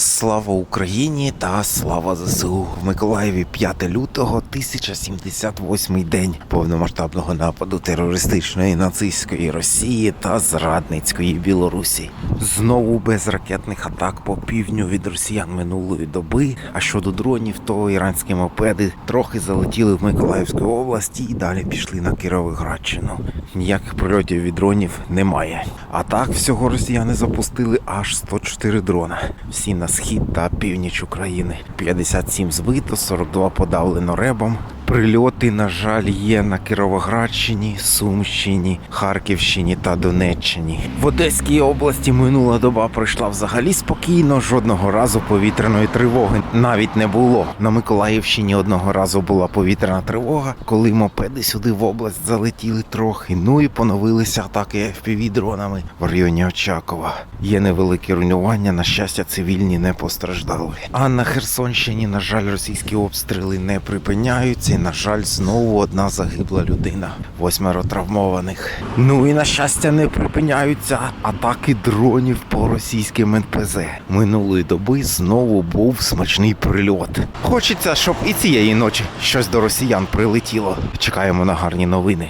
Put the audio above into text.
Слава Україні та слава ЗСУ в Миколаєві 5 лютого 1078 день повномасштабного нападу терористичної нацистської Росії та зрадницької Білорусі. Знову без ракетних атак по півдню від росіян минулої доби. А щодо дронів, то іранські мопеди трохи залетіли в Миколаївську область і далі пішли на Кіровоградщину. Ніяких прильотів від дронів немає. А так всього росіяни запустили аж 104 дрона. Всі на схід та північ України. 57 збито, 42 подавлено ребом. Прильоти, на жаль, є на Кіровоградщині, Сумщині, Харківщині та Донеччині. В Одеській області минула доба пройшла взагалі спокійно. Жодного разу повітряної тривоги навіть не було. На Миколаївщині одного разу була повітряна тривога, коли мопеди сюди в область залетіли трохи. Ну і поновилися атаки fpv дронами в районі Очакова. Є невеликі руйнування. На щастя, цивільні не постраждали. А на Херсонщині, на жаль, російські обстріли не припиняються. На жаль, знову одна загибла людина, восьмеро травмованих. Ну і на щастя, не припиняються атаки дронів по російським НПЗ. Минулої доби знову був смачний прильот. Хочеться, щоб і цієї ночі щось до росіян прилетіло. Чекаємо на гарні новини.